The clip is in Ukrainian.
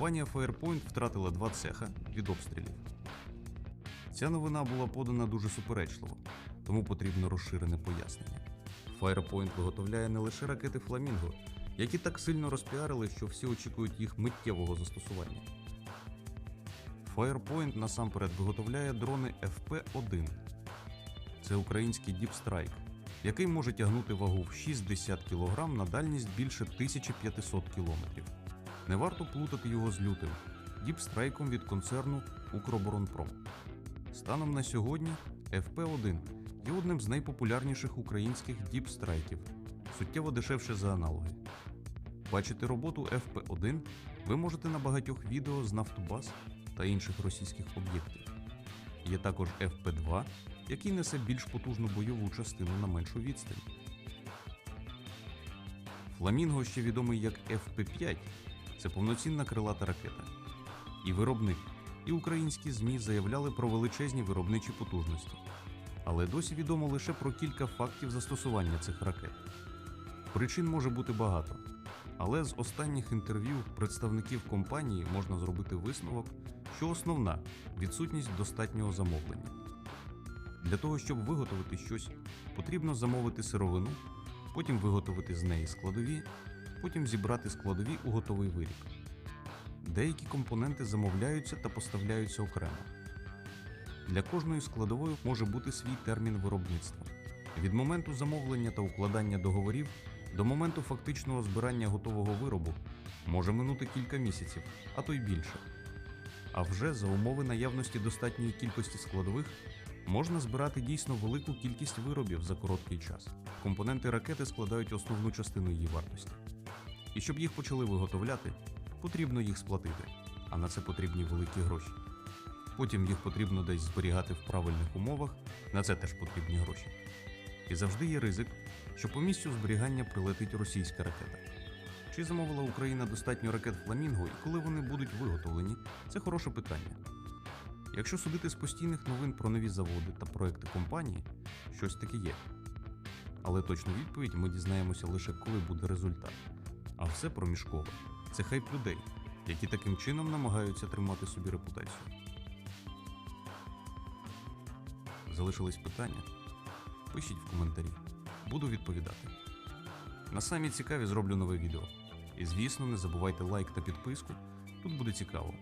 Компанія Firepoint втратила два цеха від обстрілів. Ця новина була подана дуже суперечливо, тому потрібно розширене пояснення. Firepoint виготовляє не лише ракети Фламінго, які так сильно розпіарили, що всі очікують їх миттєвого застосування. Firepoint насамперед виготовляє дрони FP-1. Це український Strike, який може тягнути вагу в 60 кг на дальність більше 1500 км. Не варто плутати його з лютим діпстрайком від концерну Укроборонпром. Станом на сьогодні FP-1 є одним з найпопулярніших українських діпстрайків, суттєво дешевше за аналоги. Бачити роботу FP-1 ви можете на багатьох відео з Нафтобаз та інших російських об'єктів. Є також FP-2, який несе більш потужну бойову частину на меншу відстань. Фламінго, ще відомий як FP-5, це повноцінна крилата ракета. І виробник, і українські ЗМІ заявляли про величезні виробничі потужності. Але досі відомо лише про кілька фактів застосування цих ракет. Причин може бути багато, але з останніх інтерв'ю представників компанії можна зробити висновок, що основна відсутність достатнього замовлення. Для того, щоб виготовити щось, потрібно замовити сировину, потім виготовити з неї складові, потім зібрати складові у готовий виріб. Деякі компоненти замовляються та поставляються окремо. Для кожної складової може бути свій термін виробництва. Від моменту замовлення та укладання договорів до моменту фактичного збирання готового виробу може минути кілька місяців, а то й більше. А вже за умови наявності достатньої кількості складових можна збирати дійсно велику кількість виробів за короткий час. Компоненти ракети складають основну частину її вартості. І щоб їх почали виготовляти, потрібно їх сплатити, а на це потрібні великі гроші. Потім їх потрібно десь зберігати в правильних умовах, на це теж потрібні гроші. І завжди є ризик, що по місцю зберігання прилетить російська ракета. Чи замовила Україна достатньо ракет Фламінго і коли вони будуть виготовлені, це хороше питання. Якщо судити з постійних новин про нові заводи та проекти компанії, щось таке є. Але точну відповідь ми дізнаємося лише коли буде результат. А все проміжкове це хайп людей, які таким чином намагаються тримати собі репутацію. Залишились питання? Пишіть в коментарі. Буду відповідати. На самі цікаві зроблю нове відео. І звісно, не забувайте лайк та підписку. Тут буде цікаво.